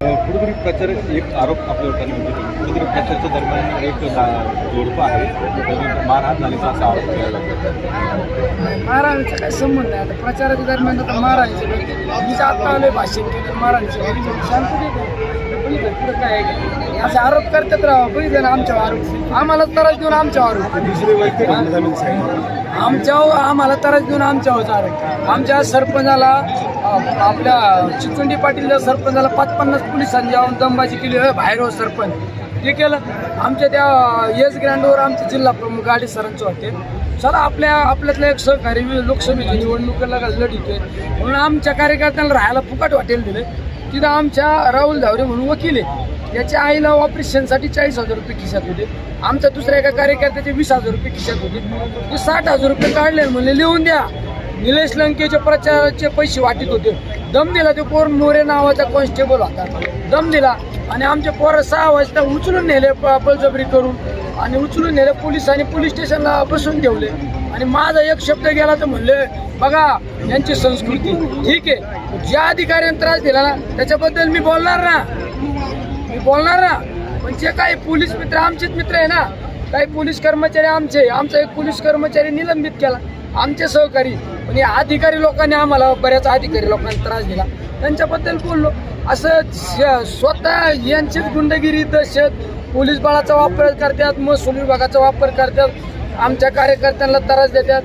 कुठेतरी प्रचार एक आरोप आपल्यावर करण्यात येतो कुठेतरी प्रचाराच्या दरम्यान एक जोडपं आहे त्यांनी मारहाण झाल्याचा असा आरोप केला जातो. महाराजांचा काय संबंध आहे? आता प्रचाराच्या दरम्यान आता महाराजांचे मी जे आत्ता आलोय भाषण केलं महाराजांचे शांत बघितलं पुढे काय आहे? असे आरोप करतात राहा बघितलं ना आमच्यावर आरोप आम्हाला त्रास देऊन आमच्यावर आरोप आमच्यावर आम्हाला त्रास देऊन आमच्यावर आरोप आमच्या सरपंचाला आपल्या चिचुंडी पाटीलच्या सरपंचाला पाच पन्नास पोलिसांनी जाऊन दमबाजी केली. "ए, बाहेर हो सरपंच. ते केलं. आमच्या त्या येस ग्रँडवर आमचे जिल्हा प्रमुख गाडी सरांचे होते. चला आपल्या आपल्यातलं एक सहकारी लोकसभेच्या निवडणुकीला लढितोय म्हणून आमच्या कार्यकर्त्यांना राहायला फुकट हॉटेल दिले. तिथं आमच्या राहुल धावरे म्हणून वकील आहे. याच्या आईला ऑपरेशनसाठी चाळीस हजार रुपये खिशात होते. आमच्या दुसऱ्या एका कार्यकर्त्याचे वीस हजार रुपये खिशात होते. ते साठ हजार रुपये काढले म्हणले लिहून द्या. निलेश लंकेचे प्रचाराचे पैसे वाटीत होते. दम दिला ते पोर मोरे नावाचा कॉन्स्टेबल होता. दम दिला आणि आमचे पोरं सहा वाजता उचलून नेले प- बळजबरी करून आणि उचलून नेले पोलिसांनी पोलीस स्टेशनला बसून ठेवले. आणि माझा एक शब्द गेला तर म्हणले बघा यांची संस्कृती ठीक आहे. ज्या अधिकाऱ्याने त्रास दिला ना त्याच्याबद्दल मी बोलणार ना. बोलणार ना. पण जे काही पोलीस मित्र आमचेच मित्र आहे ना. काही पोलीस कर्मचारी आमचे. आमचा एक पोलीस कर्मचारी निलंबित केला. आमचे सहकारी. पण या अधिकारी लोकांनी आम्हाला बऱ्याच अधिकारी लोकांना त्रास दिला. त्यांच्याबद्दल बोललो. असं श- स्वतः यांचीच गुंडगिरी दहशत पोलीस बळाचा वापर करतात महसूल विभागाचा वापर करतात. आमच्या कार्यकर्त्यांना त्रास देतात.